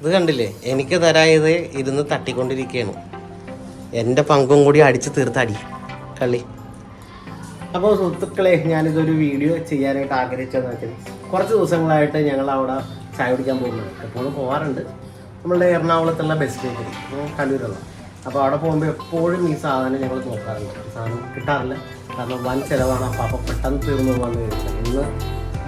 ഇത് കണ്ടില്ലേ? എനിക്ക് തരായത് ഇരുന്ന് തട്ടിക്കൊണ്ടിരിക്കുകയാണ് എന്റെ പങ്കും കൂടി അടിച്ച് തീർത്തടി. കളി അപ്പോൾ സുഹൃത്തുക്കളെ ഞാനിതൊരു വീഡിയോ ചെയ്യാനായിട്ട് ആഗ്രഹിച്ചതെന്ന് വെച്ചാൽ കുറച്ച് ദിവസങ്ങളായിട്ട് ഞങ്ങൾ അവിടെ ചായ കുടിക്കാൻ പോകുന്നുണ്ട്. എപ്പോഴും പോകാറുണ്ട് നമ്മളുടെ എറണാകുളത്തുള്ള ബെസ്റ്റ് ബേക്കറി കല്ലൂരുള്ള അപ്പോൾ അവിടെ പോകുമ്പോൾ എപ്പോഴും ഈ സാധനം ഞങ്ങൾ നോക്കാറുണ്ട്. സാധനം കിട്ടാറില്ല. കാരണം വൻ ചിലവാണ്. അപ്പോൾ അപ്പോൾ പെട്ടെന്ന് തീർന്നു പോകാമെന്ന് ചോദിച്ചാൽ ഇന്ന്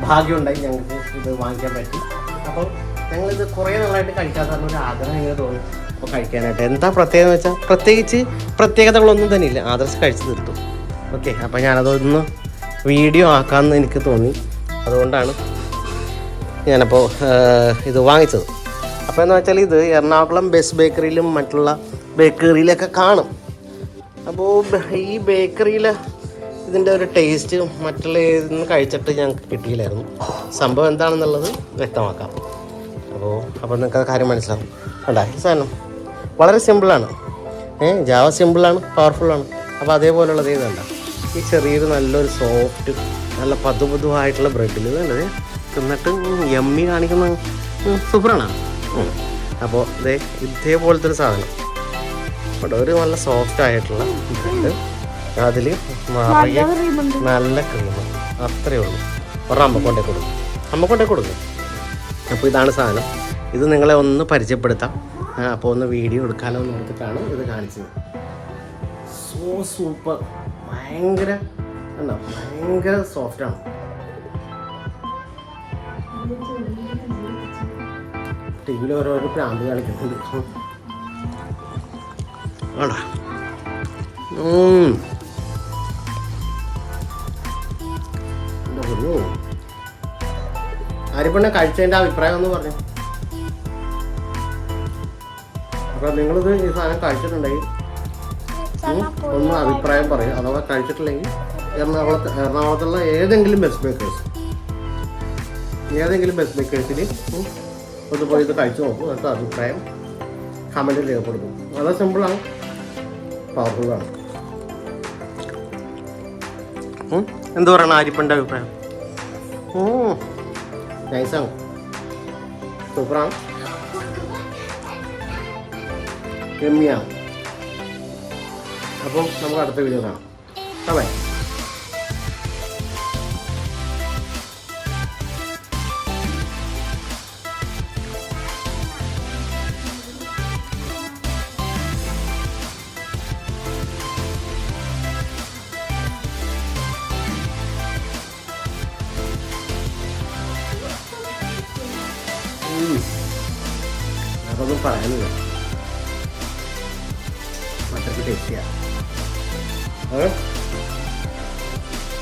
ഭാഗ്യമുണ്ടായി ഞങ്ങൾക്ക് ഇത് വാങ്ങിക്കാൻ പറ്റി. അപ്പോൾ ഞങ്ങളിത് കുറേ നാളായിട്ട് കഴിക്കാൻ കാരണം ഒരു ആഗ്രഹം ഇങ്ങനെ തോന്നി. അപ്പോൾ കഴിക്കാനായിട്ട്. എന്താ പ്രത്യേകത എന്ന് വെച്ചാൽ പ്രത്യേകിച്ച് പ്രത്യേകതകളൊന്നും തന്നെ ഇല്ല. ആദർശ് കഴിച്ചു തീർത്തു. ഓക്കെ അപ്പോൾ ഞാനതൊന്ന് വീഡിയോ ആക്കാമെന്ന് എനിക്ക് തോന്നി. അതുകൊണ്ടാണ് ഞാനപ്പോൾ ഇത് വാങ്ങിച്ചത്. അപ്പോൾ എന്ന് വെച്ചാൽ ഇത് എറണാകുളം ബെസ്റ്റ് ബേക്കറിയിലും മറ്റുള്ള ബേക്കറിയിലൊക്കെ കാണും. അപ്പോൾ ഈ ബേക്കറിയിൽ ഇതിന്റെ ഒരു ടേസ്റ്റ് മറ്റുള്ള കഴിച്ചിട്ട് ഞങ്ങൾക്ക് കിട്ടിയില്ലായിരുന്നു. സംഭവം എന്താണെന്നുള്ളത് വ്യക്തമാക്കാം. അപ്പോൾ അപ്പോൾ നിങ്ങൾക്ക് കാര്യം മനസ്സിലാവും. അല്ല ഈ സാധനം വളരെ സിമ്പിളാണ് ഏ ജാവ സിമ്പിളാണ് പവർഫുള്ളാണ് അപ്പോൾ അതേപോലെയുള്ളത് ഇതല്ല ഈ ചെറിയൊരു നല്ലൊരു സോഫ്റ്റ് നല്ല പതു പതുവായിട്ടുള്ള ബ്രെഡിൽ നല്ലത് തിന്നിട്ട് എമ്മി കാണിക്കുന്ന സൂപ്പറാണ്. അപ്പോൾ ഇതേ ഇതേപോലത്തെ ഒരു സാധനം. ഇവിടെ ഒരു നല്ല സോഫ്റ്റ് ആയിട്ടുള്ള ബ്രെഡ് അതിൽ നിറയെ നല്ല ക്രീം അത്രയേ ഉള്ളൂ. ഒരെണ്ണം അമ്മ കൊണ്ടേ കൊടുക്കും. അമ്മ കൊണ്ടേ കൊടുക്കും. അപ്പോൾ ഇതാണ് സാധനം. ഇത് നിങ്ങളെ ഒന്ന് പരിചയപ്പെടുത്താം. അപ്പോൾ ഒന്ന് വീഡിയോ എടുക്കാനോ എന്ന് ഓർത്തിട്ടാണ് ഇത് കാണിച്ചത്. സോ സൂപ്പർ ഭയങ്കര എന്താ ഭയങ്കര സോഫ്റ്റാണ് ടി വിയിൽ ഓരോരോ പ്രാന്ത് കാണിക്കുന്നുണ്ട് ആടാ ഉം. എന്റെ കഴിച്ചതിന്റെ അഭിപ്രായം ഒന്ന് പറഞ്ഞു. അപ്പൊ നിങ്ങളിത് ഈ സാധനം കഴിച്ചിട്ടുണ്ടെങ്കിൽ ഒന്ന് അഭിപ്രായം പറയും. അഥവാ കഴിച്ചിട്ടില്ലെങ്കിൽ എറണാകുളത്ത് എറണാകുളത്തുള്ള ഏതെങ്കിലും ബസ് മേക്കേഴ്സ് ഏതെങ്കിലും ബസ് മേക്കേഴ്സിന് ഒന്ന് പോയി ഇത് കഴിച്ചു നോക്കും. എന്നിട്ട് അഭിപ്രായം കമന്റിൽ രേഖപ്പെടുത്തും. വളരെ സിമ്പിളാണ് പവർഫുള്ളാണ് എന്ത് പറയണം ആരിപ്പന്റെ അഭിപ്രായം? നൈസാണ് സൂപ്പറാണ് രമ്യാണ് അപ്പോൾ നമുക്ക് അടുത്ത വീഡിയോ കാണാം. ബൈ แล้วก็ต้องฝ่ายให้หนึ่งมาจะไปเด็กเสียเออ